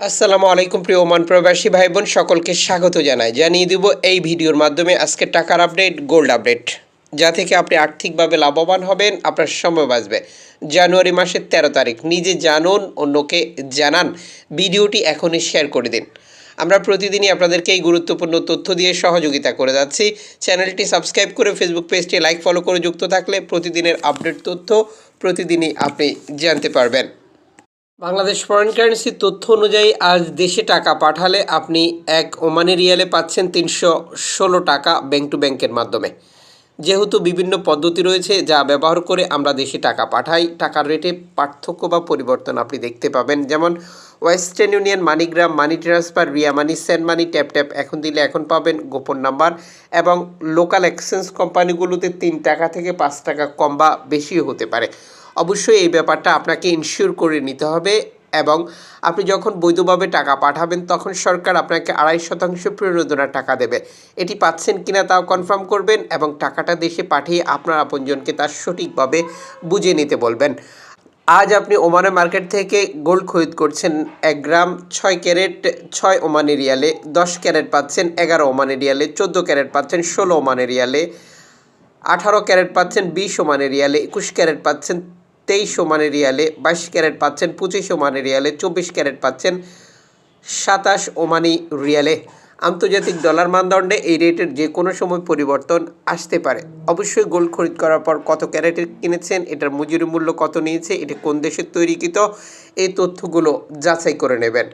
আসসালামু আলাইকুম প্রিয় ওমান প্রবাসী ভাই বোন সকলকে স্বাগত জানাই। জানিয়ে দিব এই ভিডিওর মাধ্যমে আজকে টাকার আপডেট, গোল্ড আপডেট। যা থেকে আপনি আর্থিকভাবে লাভবান হবেন, আপনার সময় বাঁচবে। জানুয়ারি মাসের তেরো তারিখ। নিজে জানুন, অন্যকে জানান। ভিডিওটি এখনই শেয়ার করে দিন। আমরা প্রতিদিনই আপনাদেরকে এই গুরুত্বপূর্ণ তথ্য দিয়ে সহযোগিতা করে যাচ্ছি। চ্যানেলটি সাবস্ক্রাইব করে ফেসবুক পেজটি লাইক, ফলো করে যুক্ত থাকলে প্রতিদিনের আপডেট তথ্য প্রতিদিনই আপনি জানতে পারবেন। বাংলাদেশ ফরেন কারেন্সির তথ্য অনুযায়ী আজ দেশে টাকা পাঠালে আপনি এক ওমানি রিয়ালে পাচ্ছেন তিনশো ষোলো টাকা ব্যাংক টু ব্যাংকের মাধ্যমে। যেহেতু বিভিন্ন পদ্ধতি রয়েছে যা ব্যবহার করে আমরা দেশে টাকা পাঠাই, টাকার রেটে পার্থক্য বা পরিবর্তন আপনি দেখতে পাবেন। যেমন Western Union MoneyGram, money transfer, Ria money, send money, tap tap এখন দিলে এখন পাবেন গোপন নাম্বার এবং লোকাল এক্সচেঞ্জ কোম্পানিগুলোতে তিন টাকা থেকে পাঁচ টাকা কম বা বেশিও হতে পারে। অবশ্যই এই ব্যাপারটা আপনাকে ইনশিওর করে নিতে হবে এবং আপনি যখন বৈধভাবে টাকা পাঠাবেন, তখন সরকার আপনাকে আড়াই শতাংশ প্রণোদনার টাকা দেবে। এটি পাচ্ছেন কিনা তাও কনফার্ম করবেন এবং টাকাটা দেশে পাঠিয়ে আপনার আপনজনকে তার সঠিকভাবে বুঝে নিতে বলবেন। আজ আপনি ওমানের মার্কেট থেকে গোল্ড খরিদ করছেন এক গ্রাম ছয় ক্যারেট, ছয় ওমানি রিয়ালে দশ ক্যারেট পাচ্ছেন, এগারো ওমানি রিয়ালে চোদ্দ ক্যারেট পাচ্ছেন, ষোলো ওমানি রিয়ালে আঠারো ক্যারেট পাচ্ছেন, বিশ ওমানে রিয়ালে একুশ ক্যারেট পাচ্ছেন তেইশ মানে রিয়ালে বাইশ ক্যারেট পাচ্ছেন পঁচিশশো মানে রিয়ালে চব্বিশ ক্যারেট পাচ্ছেন সাতাশ ওমানি রিয়ালে। আন্তর্জাতিক ডলার মানদণ্ডে এই রেটের যে কোনো সময় পরিবর্তন আসতে পারে। অবশ্যই গোল্ড খরিদ করার পর কত ক্যারেটের কিনেছেন, এটার মজুরি মূল্য কত নিয়েছে, এটা কোন দেশের তৈরিকৃত, এই তথ্যগুলো যাচাই করে নেবেন।